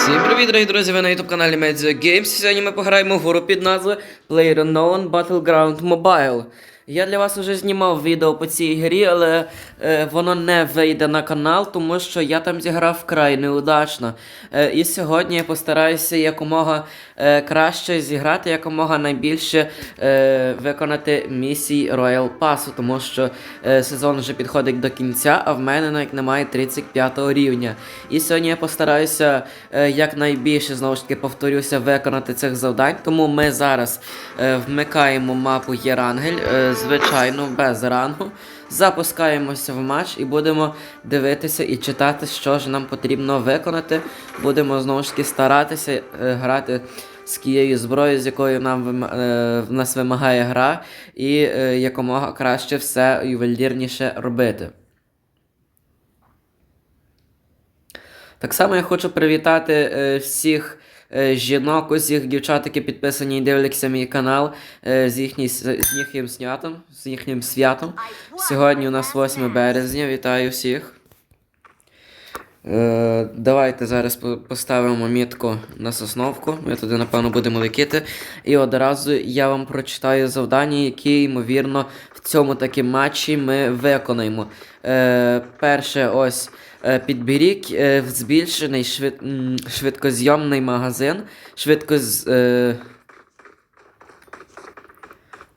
Всім привіт, дорогі друзі! Ви на youtube каналі Media Games. Сьогодні ми пограємо в гру під назвою PlayerUnknown Battleground Mobile. Я для вас вже знімав відео по цій грі, але е, воно не вийде на канал, тому що я там зіграв вкрай неудачно. Е, і сьогодні я постараюся якомога е, краще зіграти, якомога найбільше е, виконати місій Royal Pass, тому що е, сезон вже підходить до кінця, а в мене навіть немає 35 рівня. І сьогодні я постараюся е, якнайбільше, знову ж таки, повторюся, виконати цих завдань. Тому ми зараз е, вмикаємо мапу Єрангель, е, звичайно, без рангу. Запускаємося в матч і будемо дивитися і читати, що ж нам потрібно виконати. Будемо знову ж таки старатися е, грати з тією зброєю, з якою нам е, нас вимагає гра, і е, якомога краще все ювелірніше робити. Так само я хочу привітати е, всіх жінок, усіх дівчат, які підписані і дивляться мій канал е, з, їхній, з їхнім святом, з їхнім святом. Сьогодні у нас 8 березня. Вітаю всіх. Е, давайте зараз поставимо мітку на сосновку. Ми туди, напевно, будемо летіти. І одразу я вам прочитаю завдання, які, ймовірно, в цьому таки матчі ми виконаємо. Е, перше, ось. Е, Підберіть е, збільшений швид... швидкозйомний магазин. Швидкоз...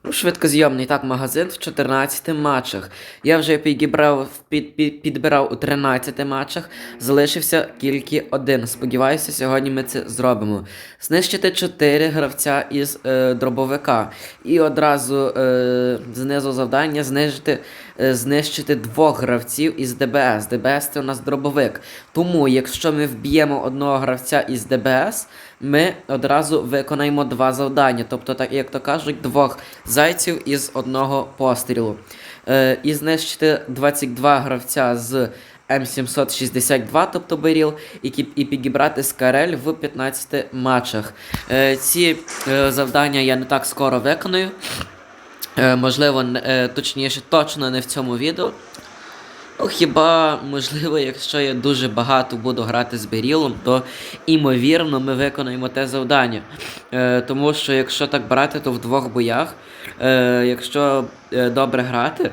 Ну, швидкозйомний так, магазин в 14 матчах. Я вже підібрав, під, під, підбирав у 13 матчах, залишився тільки один. Сподіваюся, сьогодні ми це зробимо. Знищити 4 гравця із е, дробовика. І одразу е, знизу завдання знищити, е, знищити двох гравців із ДБС. ДБС це у нас дробовик. Тому, якщо ми вб'ємо одного гравця із ДБС, ми одразу виконаємо два завдання. Тобто, так як то кажуть, двох зайців із одного пострілу. Е, і знищити 22 гравця з М762, тобто Беріл, і, і підібрати Скарель в 15 матчах. Е, ці е, завдання я не так скоро виконую. Е, можливо, е, точніше, точно не в цьому відео. Ну, хіба, можливо, якщо я дуже багато буду грати з Берілом, то імовірно ми виконаємо те завдання. Е, тому що якщо так брати, то в двох боях, е, якщо е, добре грати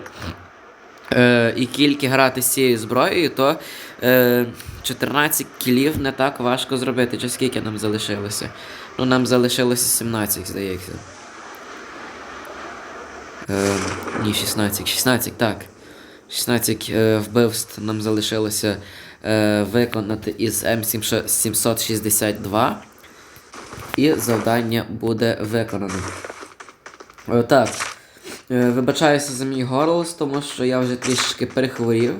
е, і кілька грати з цією зброєю, то е, 14 кілів не так важко зробити. Чи скільки нам залишилося? Ну, нам залишилося 17, здається. Е, ні, 16, 16, так. 16 е, вбивств нам залишилося е, виконати із М762. І завдання буде виконано. Е, так. Вибачаюся за мій голос, тому що я вже трішки перехворів.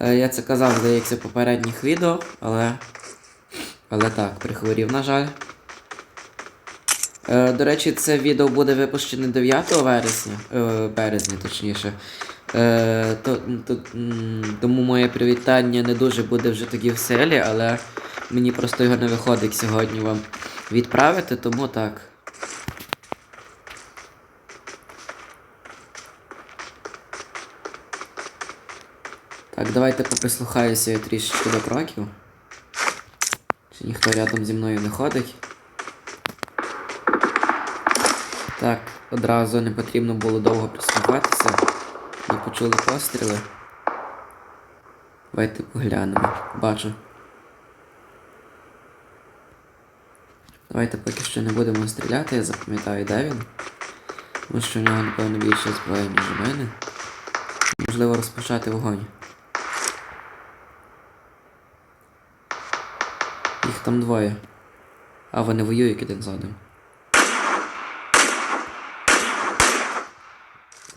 Я це казав, здається, в попередніх відео, але. Але так, перехворів, на жаль. До речі, це відео буде випущене 9 вересня, березня, точніше. Е, то, то, тому моє привітання не дуже буде вже тоді в селі, але мені просто його не виходить сьогодні вам відправити, тому так. Так, давайте поприслухаюся я трішечки до кроків. Чи ніхто рядом зі мною не ходить. Так, одразу не потрібно було довго прислухатися. Ми почули постріли. Давайте поглянемо. Бачу. Давайте поки що не будемо стріляти, я запам'ятаю, де він. Тому що в нього, напевно, більше зброї, ніж у мене. Можливо розпочати вогонь. Їх там двоє. А вони воюють один з одним.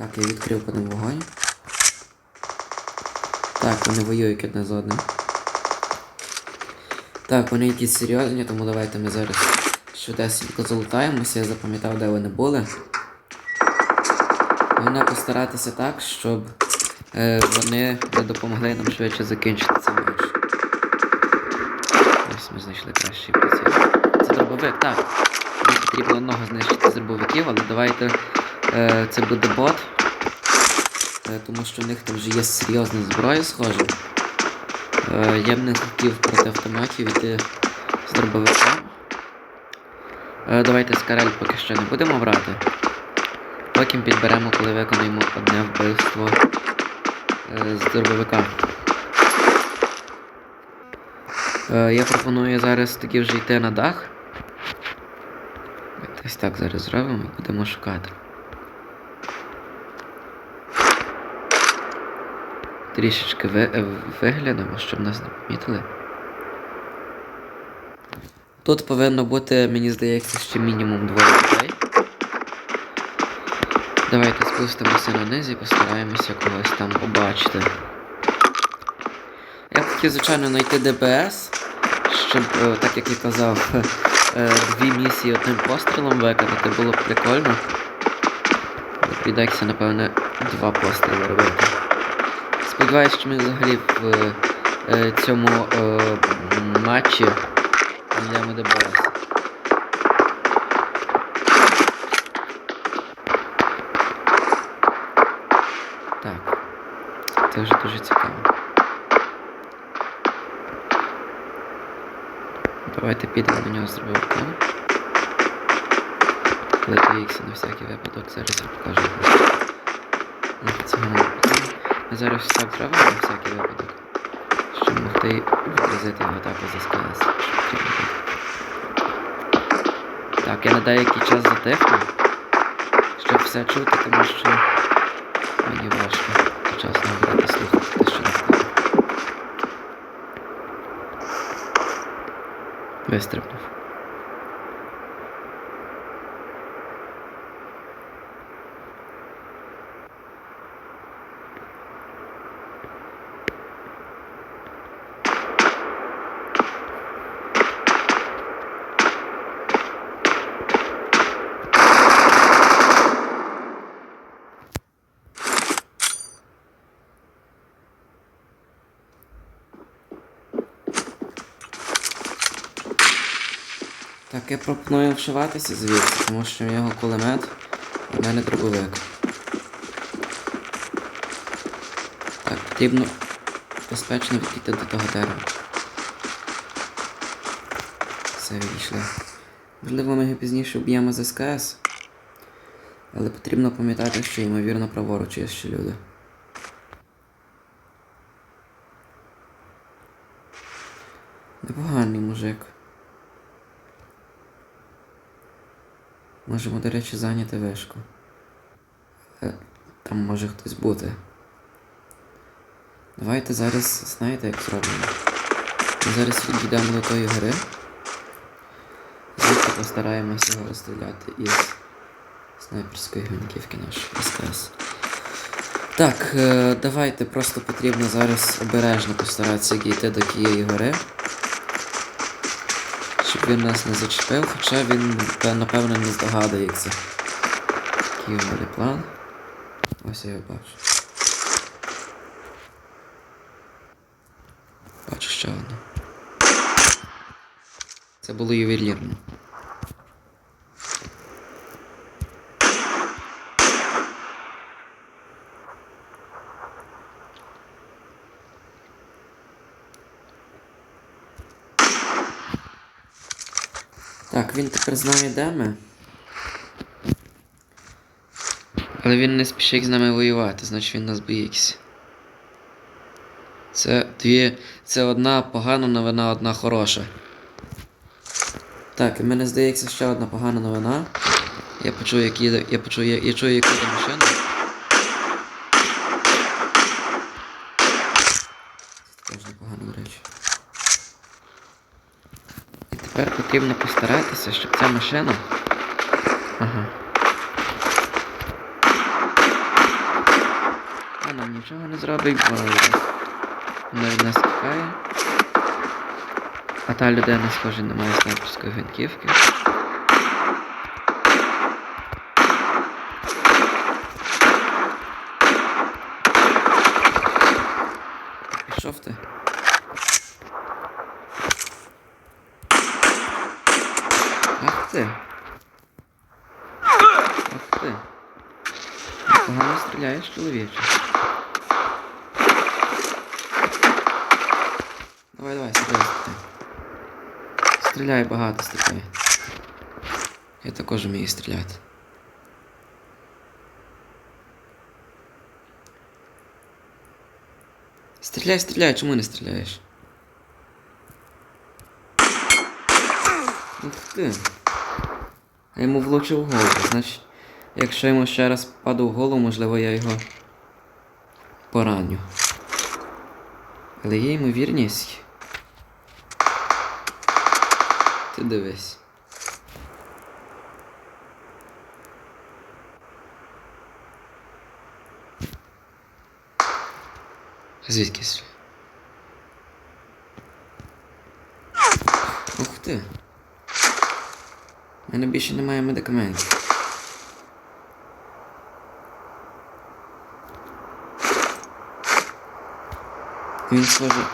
Так, я відкрив по вогонь. Так, вони воюють одне з одним. Так, вони якісь серйозні, тому давайте ми зараз швидесенько залутаємося, я запам'ятав, де вони були. Головне постаратися так, щоб е, вони не допомогли нам швидше закінчити цей матч. Ось ми знайшли кращий приціл. Це дробовик, так. Мені потрібно одного знищити з але давайте е, це буде бот. Е, тому що в них там вже є серйозна зброя, схоже. Е, я б не хотів проти автоматів іти з дробовика. Е, давайте скарель поки що не будемо брати. Потім підберемо, коли виконуємо одне вбивство з дробовика. Я пропоную зараз тоді вже йти на дах. Ось так зараз зробимо і будемо шукати. Трішечки е, виглянемо, щоб нас не помітили. Тут повинно бути, мені здається, ще мінімум двоє людей. Давайте спустимося на низ і постараємося когось там побачити. Я б хотів, звичайно, знайти ДБС, щоб, е, так як я казав, е, дві місії одним пострілом виконати було б прикольно. Але прийдеться, напевне, два постріли робити. Сподіваюсь, що ми взагалі в е, цьому е, матчі знайдемо ДБС. Так. Це вже дуже цікаво. Давайте підемо на нього зробимо. Коли TX на всякий випадок зараз я покажу. Цього. Ми зараз так зробимо на всякий випадок. Щоб могти відразити його атаку за СКС. буде. Так, я на деякий час затихну, щоб все чути, тому що мені важко часно говорити слухати те, що навколо. Вистрибнув. Так, я пропоную вшиватися звідси, тому що в нього кулемет, в мене дробовик. Так, потрібно безпечно відійти до того дерева. Все, відійшли. Можливо, ми його пізніше вб'ємо з СКС. Але потрібно пам'ятати, що ймовірно праворуч є ще люди. Можемо, до речі, зайняти вишку. Там може хтось бути. Давайте зараз, знаєте, як зробимо? Ми зараз відійдемо до тої гори. Звідки постараємося його розстріляти із снайперської гвинтівки нашої СТС. Так, е, давайте просто потрібно зараз обережно постаратися дійти до тієї гори. Щоб він нас не зачепив, хоча він, напевно, не здогадується. Який у план. Ось я його бачу. Бачу ще одне. Це було ювелірно. Так, він тепер знає, де ми. Але він не спішить з нами воювати, значить він нас боїться. Це дві. Це одна погана новина, одна хороша. Так, і мене здається ще одна погана новина. Я почув, як їде. Я почув, я, я чую, як їде машина. Це теж непогано, до речі. І тепер потрібно постаратися, щоб ця машина. Ага. А нам нічого не зробить, бо вона від нас тікає. А та людина, схоже, не має снайперської гвинтівки. Пішов ти. ти. Ах ти. Погано стріляєш, чоловіче. Давай, давай, стріляй. стріляй. стріляє багато стріляє. Я також вмію стріляти. Стріляй, стріляй, чому не стріляєш? Ух ти. Йому влучив голову, значить, якщо йому ще раз паду в голову, можливо, я його пораню. Але є ймовірність. Ти дивись. Звідки стріляє? Ух ти. У мене більше немає медикаментів. Він схоже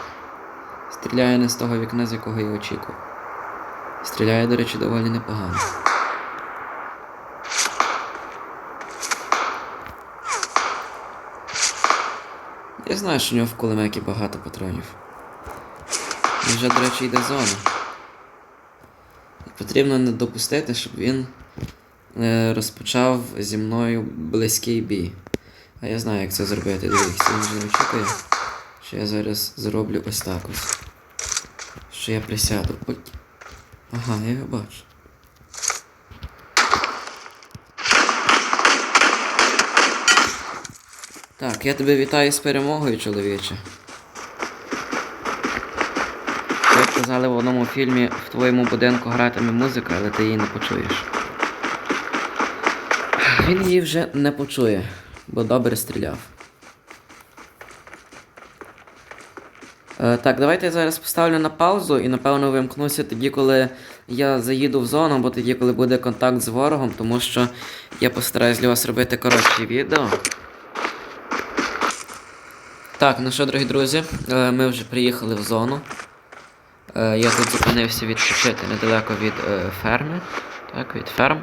стріляє не з того вікна, з якого я очікував. Стріляє, до речі, доволі непогано. Я знаю, що у нього в кулеметі багато патронів. І вже, до речі, йде зона. Потрібно не допустити, щоб він е, розпочав зі мною близький бій. А я знаю, як це зробити. Дивіться, він вже очікує, що я зараз зроблю ось так ось. Що я присяду. Ага, я його бачу. Так, я тебе вітаю з перемогою, чоловіче. Як казали в одному фільмі, в твоєму будинку гратиме музика, але ти її не почуєш. Він її вже не почує, бо добре стріляв. Е, так, давайте я зараз поставлю на паузу і напевно вимкнуся тоді, коли я заїду в зону, або тоді, коли буде контакт з ворогом, тому що я постараюсь для вас робити коротші відео. Так, ну що, дорогі друзі, е, ми вже приїхали в зону. Е, Я тут зупинився відпочити недалеко від е, ферми. Так, від ферм.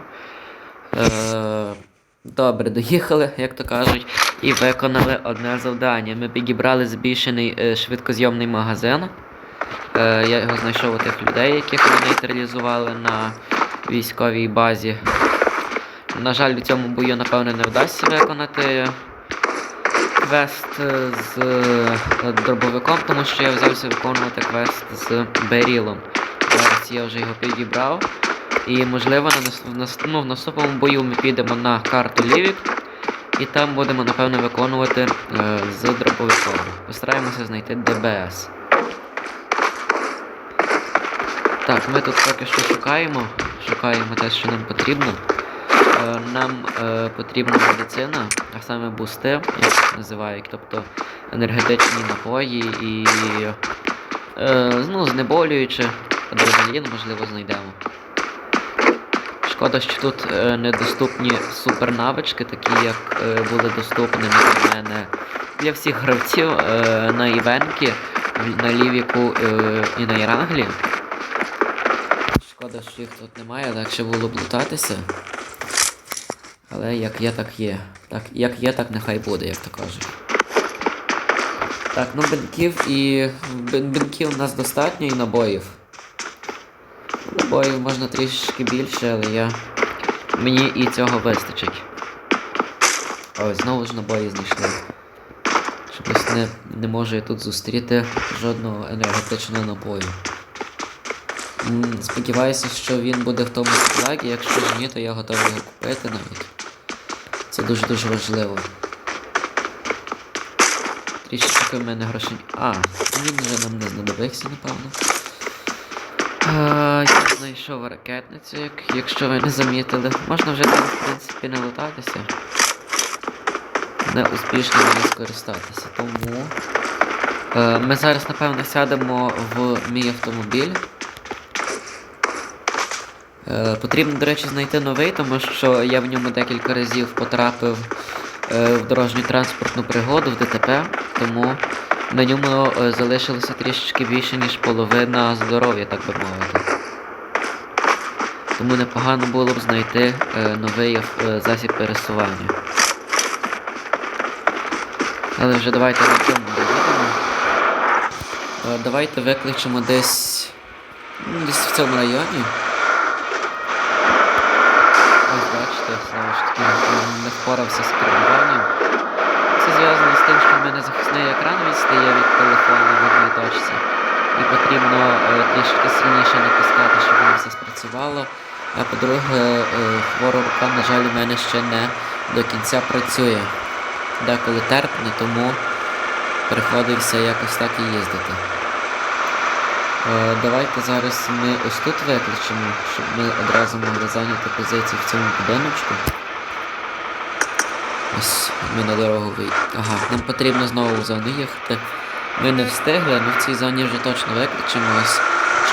Е, Добре, доїхали, як то кажуть, і виконали одне завдання. Ми підібрали збільшений швидкозйомний магазин. Я його знайшов у тих людей, яких вони нейтралізували на військовій базі. На жаль, у цьому бою, напевно, не вдасться виконати квест е, з е, дробовиком, тому що я взявся виконувати квест з Берілом. Зараз я вже його підібрав. І можливо на ну, в наступному бою ми підемо на карту Лівік. І там будемо, напевно, виконувати е, з дробовиком. Постараємося знайти ДБС. Так, ми тут поки що шукаємо. Шукаємо те, що нам потрібно. Нам е, потрібна медицина, а саме бусти, як називають, тобто енергетичні напої і е, ну, знеболюючи, адреналін, можливо, знайдемо. Шкода, що тут е, недоступні супернавички, такі як були доступними для мене для всіх гравців на івенті, в- на лівіку і на Іранглі. Шкода, що їх тут немає, легше було б лутатися. Але як є, так є. Так, як є, так нехай буде, як то кажуть. Так, ну бинків і. бин- Бинків у нас достатньо і набоїв. Набоїв можна трішки більше, але я. Мені і цього вистачить. Ось, знову ж набої знайшли. Чомусь не, не можу я тут зустріти жодного енергетичного напою. Сподіваюся, що він буде в тому складі, якщо ж ні, то я готовий його купити навіть. Це дуже-дуже важливо. Трішечки в мене грошей. А, він вже нам не знадобився, напевно. А, я знайшов ракетницю, як, якщо ви не замітили. Можна вже там, в принципі, не летатися. Не успішно не скористатися. Тому. Е, ми зараз, напевно, сядемо в мій автомобіль. Е, потрібно, до речі, знайти новий, тому що я в ньому декілька разів потрапив е, в дорожню транспортну пригоду в ДТП, тому на ньому е, залишилося трішечки більше, ніж половина здоров'я, так би мовити. Тому непогано було б знайти новий засіб пересування. Але вже давайте на цьому доїдемо. Давайте викличемо десь Ну, Десь в цьому районі. Ось бачите, знову ж таки не впорався з керуванням. Це зв'язано з тим, що в мене захисний екран відстає від телефону в одній точці. І потрібно е, трішки сильніше натискати, щоб воно все спрацювало. А по-друге, е, хвора рука, на жаль, у мене ще не до кінця працює. Деколи терпне, тому приходиться якось так і їздити. Е, давайте зараз ми ось тут виключимо, щоб ми одразу могли зайняти позицію в цьому будиночку. Ось ми на дорогу вийти. Ага, нам потрібно знову в зону їхати. Ми не встигли, але в цій зоні вже точно виключимо. Ось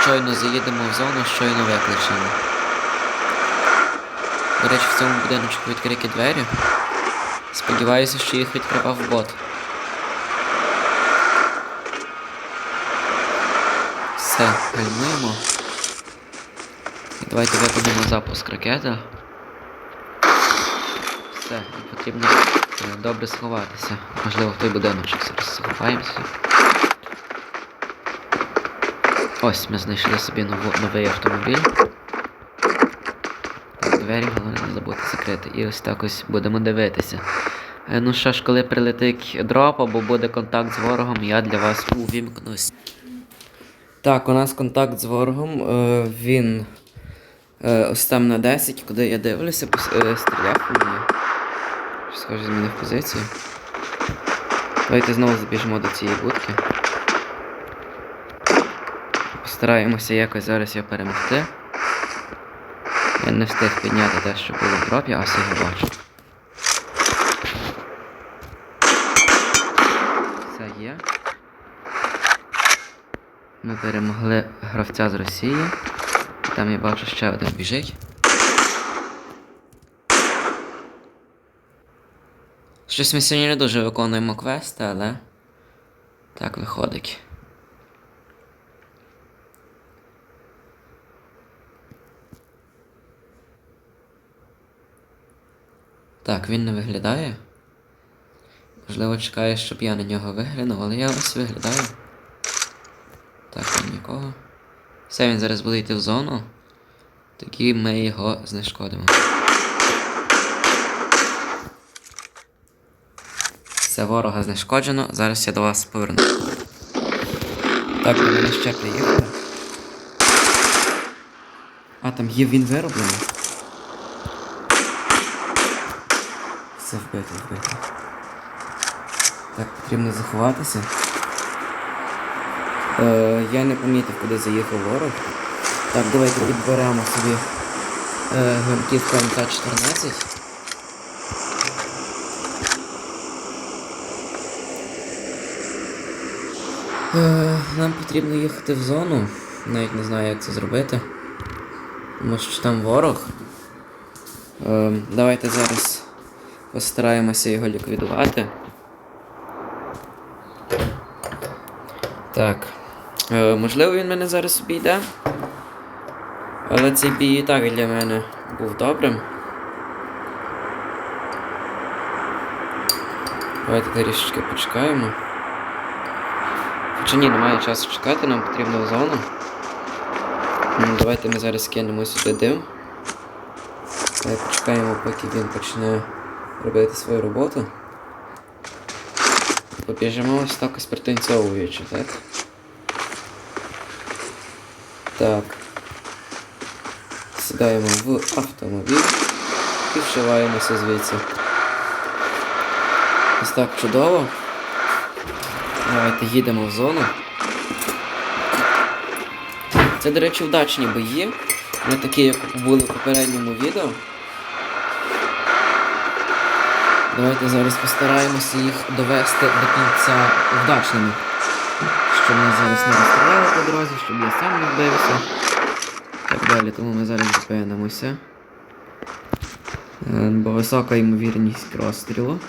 щойно заїдемо в зону, щойно виключимо. До речі, в цьому будиночку відкриті двері. Сподіваюся, що їх відкривав бот. Все, гальмуємо. Давайте виконуємо запуск ракети. Все, потрібно е, добре сховатися. Можливо, в той будиночок зараз сховаємося. Ось ми знайшли собі нову, новий автомобіль. Двері головне не забути закрити. І ось так ось будемо дивитися. Е, Ну що ж, коли прилетить дроп або буде контакт з ворогом, я для вас увімкнусь. Так, у нас контакт з ворогом. Е, він ось там на 10, куди я дивлюся, стріляв по мені. Схоже, змінив позицію. Давайте знову забіжимо до цієї будки. Постараємося якось зараз його перемогти. Я не встиг підняти те, що було в дропі, а все його бачу. Все є. Ми перемогли гравця з Росії. Там я бачу ще один біжить. Щось ми сьогодні не дуже виконуємо квести, але так виходить. Так, він не виглядає. Можливо, чекає, щоб я на нього виглянув, але я ось виглядаю. Так, там нікого. Все, він зараз буде йти в зону. Тоді ми його знешкодимо. Все, ворога знешкоджено. Зараз я до вас поверну. Так, до мене ще приїхали. А, там є він вироблений. Все вбито, вбито. Так, потрібно заховатися. Е, я не помітив, куди заїхав ворог. Так, давайте підберемо собі е, гвинтівку МК-14. Е, нам потрібно їхати в зону. Навіть не знаю, як це зробити. Що там ворог. Е, давайте зараз постараємося його ліквідувати. Так. Е, можливо, він мене зараз обійде. Але цей бій і так для мене був добрим. Давайте трішечки почекаємо. Хоча ні, немає часу чекати, нам потрібно в зону. Ну, Давайте ми зараз кинемо сюди дим. Давай почекаємо, поки він почне робити свою роботу. Побіжимо ось так ось пританцьовуючи, так? Так. Сідаємо в автомобіль і вшиваємося звідси. Ось так чудово. Давайте їдемо в зону. Це, до речі, вдачні бої. Не такі, як були в попередньому відео. Давайте зараз постараємося їх довести до кінця вдачними. Щоб нас зараз не розстріляли по дорозі, щоб я сам не вбився. Так далі, тому ми зараз зупинимося. Е, Бо висока ймовірність розстрілу.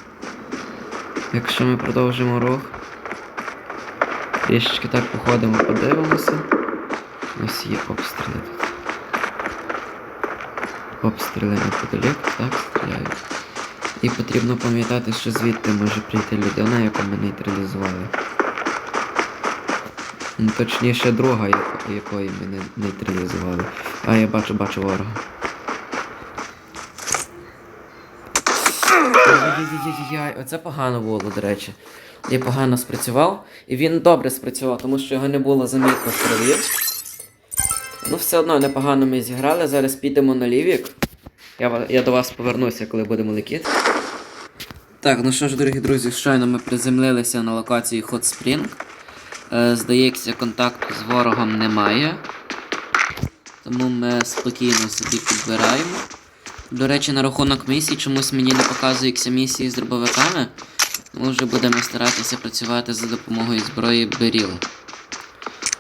Якщо ми продовжимо рух. Трішечки так походимо, подивимося. Ось є обстріли тут. Обстріли неподалік, так, стріляють. І потрібно пам'ятати, що звідти може прийти людина, яку ми нейтралізували. Ну, Точніше, друга, якої ми нейтралізували. А я бачу, бачу ворога. Ай-яй-яй-яй, оце погано було, до речі. Я погано спрацював, і він добре спрацював, тому що його не було замітно в крові. Ну, все одно непогано ми зіграли. Зараз підемо на лівік. Я, я до вас повернуся, коли будемо летіти. Так, ну що ж, дорогі друзі, щойно ми приземлилися на локації Hot Spring. Е, здається, контакту з ворогом немає. Тому ми спокійно собі підбираємо. До речі, на рахунок місій чомусь мені не показуються місії з дробовиками. Тому вже будемо старатися працювати за допомогою зброї Беріл.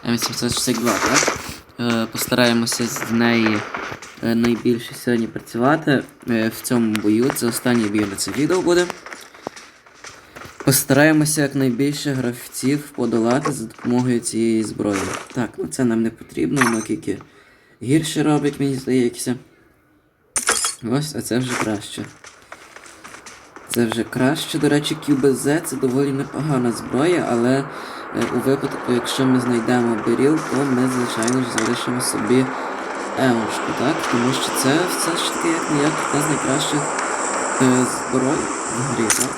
М762, так? Е, постараємося з неї е, найбільше сьогодні працювати е, в цьому бою. Це останній бій на це відео буде. Постараємося якнайбільше гравців подолати за допомогою цієї зброї. Так, ну це нам не потрібно, воно тільки гірше робить, мені здається. Ось, а це вже краще. Це вже краще. До речі, QBZ це доволі непогана зброя, але е, у випадку, якщо ми знайдемо беріл, то ми, звичайно ж, залишимо собі емушку, так? Тому що це все ж таки як ніяк одна з найкращих е, зброй в грі, так?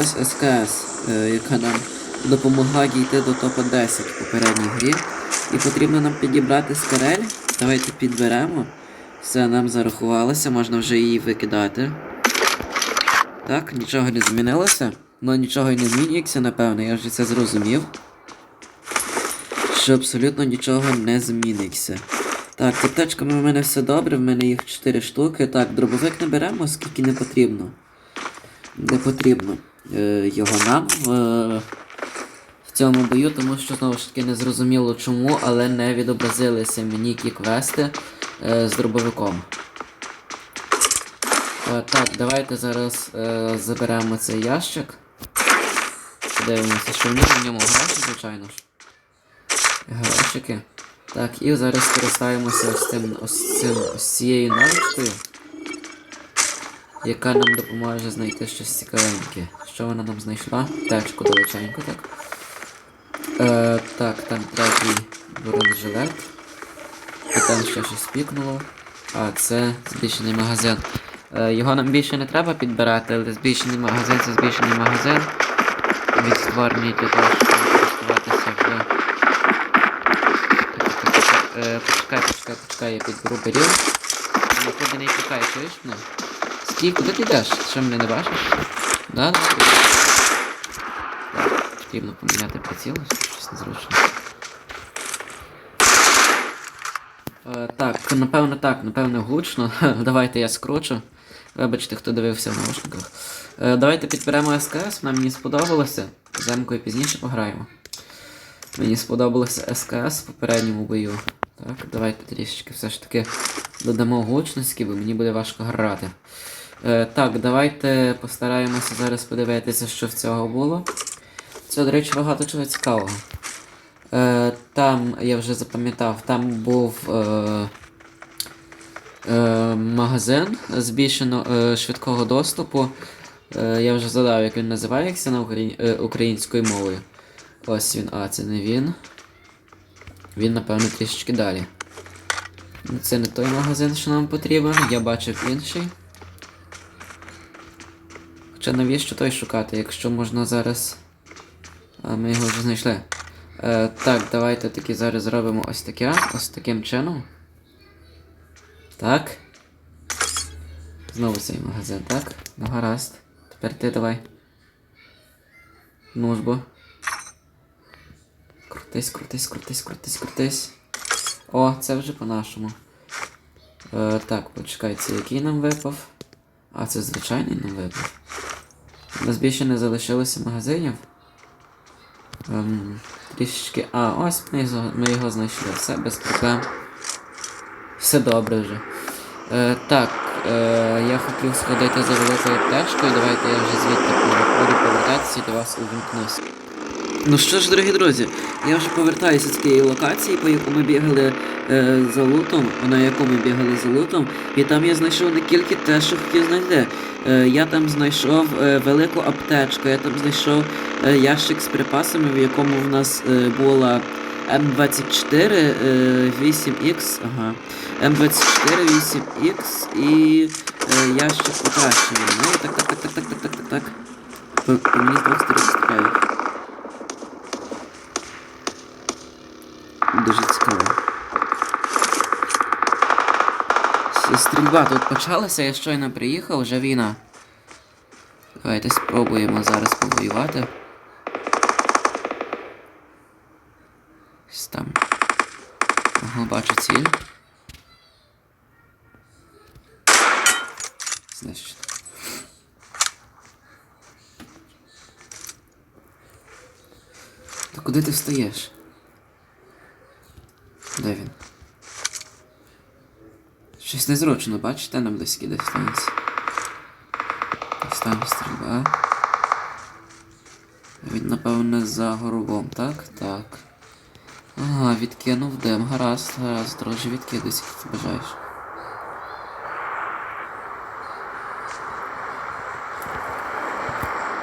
Ось СКС, е, яка нам допомагає дійти до топа 10 в попередній грі. І потрібно нам підібрати скарель. Давайте підберемо. Все, нам зарахувалося, можна вже її викидати. Так, нічого не змінилося. Ну нічого й не змінюється, напевно, я вже це зрозумів. Що абсолютно нічого не зміниться. Так, з аптечками в мене все добре, в мене їх 4 штуки. Так, дробовик не беремо, скільки не потрібно. Не потрібно е, його нам в, е, в цьому бою, тому що знову ж таки не зрозуміло чому, але не відобразилися мені ті квести е, з дробовиком. Е, так, давайте зараз е, заберемо цей ящик. Подивимося, що в ньому, в ньому гроші, звичайно ж. Грошики. Так, і зараз скористаємося ось цим ось цим ось цією навичкою, яка нам допоможе знайти щось цікавеньке. Що вона нам знайшла? Течку далеченько, так. Е, так, там третій бронежилет. І там ще щось пікнуло. А, це збільшений магазин. Е, його нам більше не треба підбирати, але збільшений магазин це збільшений магазин. Від створення для того, щоб користуватися в. Е, почекай, почекай, почекай, я підберу беріл. Нікуди не тікай, чуєш мене? Стій, куди ти йдеш? Що мене не бачиш? Да? Так, потрібно поміняти приціл, щось незручно. Е, так, напевно так, напевно гучно. Давайте я скручу. Вибачте, хто дивився в наушниках. Е, давайте підберемо СКС, вона мені сподобалася. Замкою пізніше пограємо. Мені сподобалося СКС в попередньому бою. Так, давайте трішечки все ж таки додамо гучності, бо мені буде важко грати. Е, так, давайте постараємося зараз подивитися, що в цього було. Це, до речі, багато чого цікавого. Е, там, я вже запам'ятав, там був е, е, магазин збільшено е, швидкого доступу. Е, я вже задав, як він називається на україн... е, українською мовою. Ось він, а це не він. Він, напевно, трішечки далі. Ну, Це не той магазин, що нам потрібен, я бачив інший. Хоча навіщо той шукати, якщо можна зараз. А ми його вже знайшли. Е, так, давайте таки зараз зробимо ось таке, ось таким чином. Так. Знову цей магазин, так? Ну гаразд. Тепер ти давай. Ну ж бо. Крутись, крутись, крутись, крутись, крутись. О, це вже по-нашому. Е, так, почекай, це який нам випав? А, це звичайний нам випав. У нас більше не залишилося магазинів. Ем, трішечки. А, ось ми його, ми його знайшли. Все без проблем. Все добре вже. Е, так, е, я хотів сходити за великою аптечкою. Давайте я вже звідти буду повертатися і до вас увімкнусь. Ну що ж, дорогі друзі, я вже повертаюся з тієї локації, по яку ми бігали е, за лутом, на яку ми бігали за лутом, і там я знайшов не тільки те, що хотів знайти. Е, я там знайшов е, велику аптечку, я там знайшов е, ящик з припасами, в якому в нас була М24 е, 8X, ага, М24 8X і ящик покращення. Ну, так, так, так, так, так, так, так, так. По, мені з двох стріляють. Дуже цікаво. С- тут почалася, я щойно приїхав, вже війна. Давайте спробуємо зараз повоювати. Ось там. Ага, бачу ціль. Значить. Та куди ти встаєш? Де він? Щось незручно, бачите, на близькій дистанції. Там стрільба. Він, напевне, за горбом, так? Так. Ага, відкинув дим. Гаразд, гаразд, друже, відкидай, скільки ти бажаєш.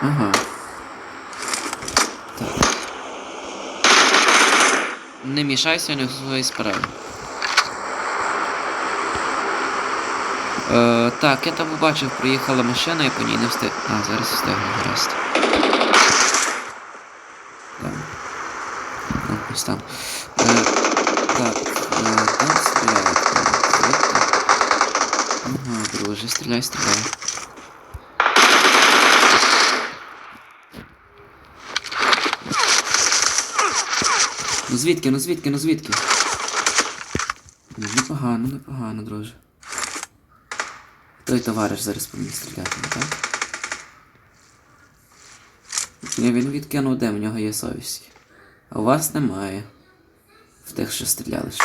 Ага. Так. Не мішайся не в своїй справі. Е, так, я там побачив, приїхала машина, я по ній не встиг. А, зараз встигну, гаразд. Так. Ось там. Е, так, е, там стріляють. Ага, друже, стріляй, стріляй. Ну звідки, ну звідки, ну звідки? Ну, Непогано, непогано, друже. Той товариш зараз по мені стрілятиме, так? Ні, він відкинув, де в нього є совість. А у вас немає. В тих, що стріляли ще.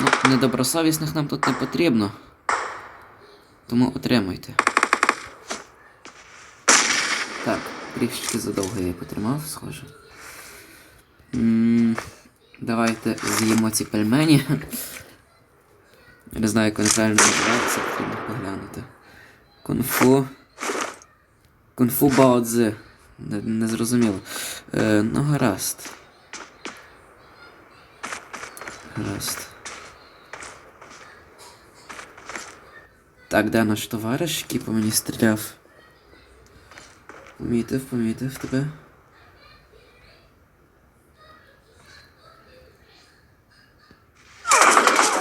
Ну, недобросовісних нам тут не потрібно. Тому отримуйте. Так, трішечки задовго я потримав, схоже. М, Давайте з'їмо ці пельмені. Я не знаю, як вони правильно називаються, потрібно поглянути. Кунфу Баодзи. Не, не зрозуміло. Е, ну, гаразд. Гаразд. Так, де наш товариш, який по мені стріляв? Помітив, помітив тебе.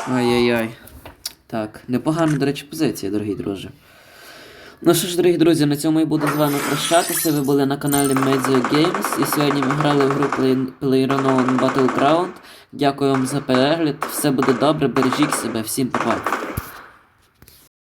Ай-яй-яй. Так, непогана, до речі, позиція, дорогі друзі. Ну що ж, дорогі друзі, на цьому я буду з вами прощатися. Ви були на каналі Media Games. І сьогодні ми грали в гру Play- PlayerUnknown Battleground. Дякую вам за перегляд. Все буде добре, бережіть себе, всім па-па.